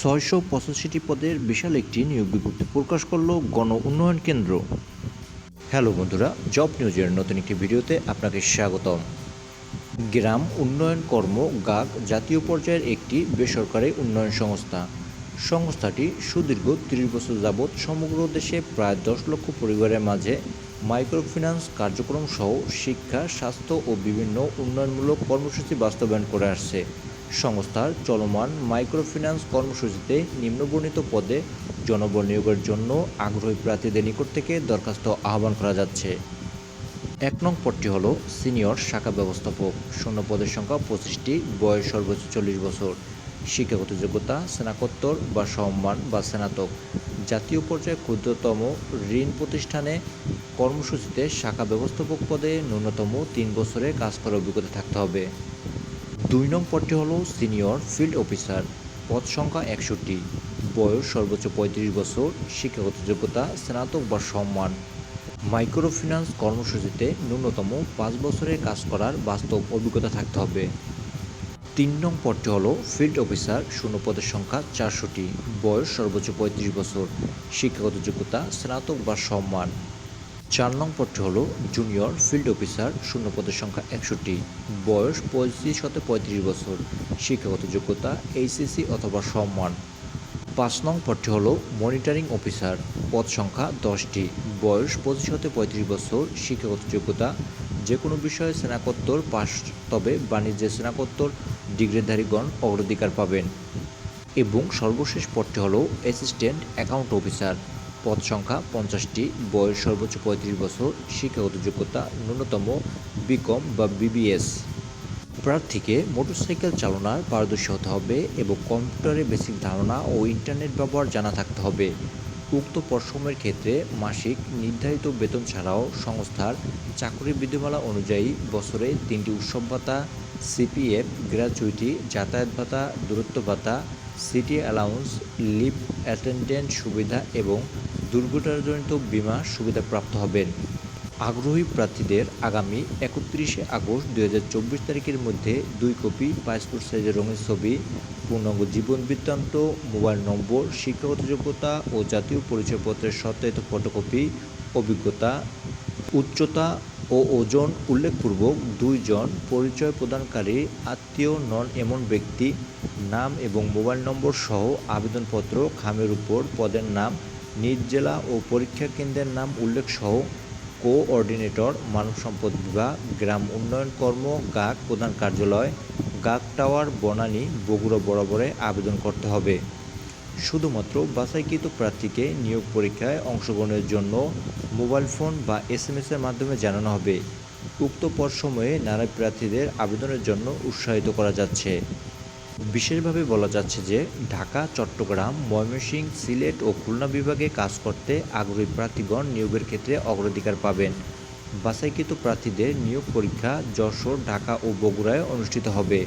ছয়শো পঁচাশিটি পদের বিশাল একটি নিয়োগ বিজ্ঞপ্তি প্রকাশ করল গণ উন্নয়ন কেন্দ্র। হ্যালো বন্ধুরা, জব নিউজের নতুন একটি ভিডিওতে আপনাকে স্বাগতম। গ্রাম উন্নয়ন কর্ম গাগ জাতীয় পর্যায়ের একটি বেসরকারি উন্নয়ন সংস্থা। সংস্থাটি সুদীর্ঘ তিরিশ বছর যাবৎ সমগ্র দেশে প্রায় দশ লক্ষ পরিবারের মাঝে মাইক্রোফিন্যান্স কার্যক্রম সহ শিক্ষা, স্বাস্থ্য ও বিভিন্ন উন্নয়নমূলক কর্মসূচি বাস্তবায়ন করে আসছে। সংস্থার চলমান মাইক্রোফিন্যান্স কর্মসূচিতে নিম্নবর্ণিত পদে জনবল নিয়োগের জন্য আগ্রহী প্রার্থীদের নিকট থেকে দরখাস্ত আহ্বান করা যাচ্ছে। এক নং পদটি হল সিনিয়র শাখা ব্যবস্থাপক। শূন্য পদের সংখ্যা পঁচিশটি, বয়স সর্বোচ্চ চল্লিশ বছর। শিক্ষাগত যোগ্যতা, স্নাতকোত্তর বা সম্মান বা স্নাতক। জাতীয় পর্যায়ে ক্ষুদ্রতম ঋণ প্রতিষ্ঠানে কর্মসূচিতে শাখা ব্যবস্থাপক পদে ন্যূনতম তিন বছরে কাজ করার অভিজ্ঞতা থাকতে হবে। দুই নং পদটি হল সিনিয়র ফিল্ড অফিসার। পদ সংখ্যা একষট্টি। বয়স সর্বোচ্চ পঁয়ত্রিশ বছর। শিক্ষাগত যোগ্যতা স্নাতক বা সম্মান মাইক্রোফিন্যান্স কর্মসূচিতে ন্যূনতম পাঁচ বছরের কাজ করার বাস্তব অভিজ্ঞতা থাকতে হবে। তিন নং পদটি হল ফিল্ড অফিসার। শূন্য পদের সংখ্যা চারশোটি বয়স সর্বোচ্চ পঁয়ত্রিশ বছর। শিক্ষাগত যোগ্যতা স্নাতক বা সম্মান চার নং পদটি হল জুনিয়র ফিল্ড অফিসার, শূন্য পদের সংখ্যা একষট্টি, বয়স পঁয়ত্রিশ হতে পঁয়ত্রিশ বছর, শিক্ষাগত যোগ্যতা এইচএসসি অথবা সম্মান। পাঁচ নং পদটি হল মনিটরিং অফিসার, পদ সংখ্যা দশটি, বয়স পঁচিশ হতে পঁয়ত্রিশ বছর, শিক্ষাগত যোগ্যতা যে কোনো বিষয়ে স্নাতকোত্তর পাশ তবে বাণিজ্যে স্নাতকোত্তর ডিগ্রিধারীগণ অগ্রাধিকার পাবেন। এবং সর্বশেষ পদটি হল অ্যাসিস্ট্যান্ট অ্যাকাউন্ট অফিসার পদ সংখ্যা পঞ্চাশটি, বয়স সর্বোচ্চ পঁয়ত্রিশ বছর, শিক্ষাগত যোগ্যতা ন্যূনতম বিকম বা বিবিএস প্রার্থীকে মোটরসাইকেল চালনার পারদর্শী হতে হবে এবং কম্পিউটারে বেসিক ধারণা ও ইন্টারনেট ব্যবহার জানা থাকতে হবে। উক্ত পরিশ্রমের ক্ষেত্রে মাসিক নির্ধারিত বেতন ছাড়াও সংস্থার চাকরি বিধিমালা অনুযায়ী বছরে তিনটি উৎসব ভাতা সিপিএফ গ্র্যাচুইটি যাতায়াত ভাতা, দূরত্ব ভাতা সিটি অ্যালাউন্স লিভ অ্যাটেন্ডেন্ট সুবিধা এবং দুর্ঘটনাজনিত বিমা সুবিধা প্রাপ্ত হবেন। আগ্রহী প্রার্থীদের আগামী একত্রিশে আগস্ট দু হাজার চব্বিশ তারিখের মধ্যে দুই কপি পাসপোর্ট সাইজের রঙের ছবি, পূর্ণাঙ্গ জীবন বৃত্তান্ত, মোবাইল নম্বর, শিক্ষাগত যোগ্যতা ও জাতীয় পরিচয়পত্রের সত্যায়িত ফটোকপি, অভিজ্ঞতা উচ্চতা ও ওজন উল্লেখপূর্বক দুইজন পরিচয় প্রদানকারী আত্মীয়, নন এমন ব্যক্তি, নাম এবং মোবাইল নম্বর সহ আবেদনপত্র খামের উপর পদের নাম, নিজ জেলা ও পরীক্ষা কেন্দ্রের নাম উল্লেখ সহ কোঅর্ডিনেটর, মানব সম্পদ বিভাগ, গ্রাম উন্নয়ন কর্ম গাক প্রধান কার্যালয় গাক টাওয়ার, বনানী, বগুড়া বরাবরে আবেদন করতে হবে। শুধুমাত্র বাছাইকৃত প্রার্থীকে নিয়োগ পরীক্ষায় অংশগ্রহণের জন্য মোবাইল ফোন বা এস এম এর মাধ্যমে জানানো হবে। উক্ত পদ সময়ে নারী প্রার্থীদের আবেদনের জন্য উৎসাহিত করা যাচ্ছে। বিশেষভাবে বলা যাচ্ছে যে, ঢাকা, চট্টগ্রাম, ময়মনসিংহ, সিলেট ও খুলনা বিভাগে কাজ করতে আগ্রহী প্রার্থীগণ নিয়োগের ক্ষেত্রে অগ্রাধিকার পাবেন। বাছাইকৃত প্রার্থীদের নিয়োগ পরীক্ষা যশোর, ঢাকা ও বগুড়ায় অনুষ্ঠিত হবে।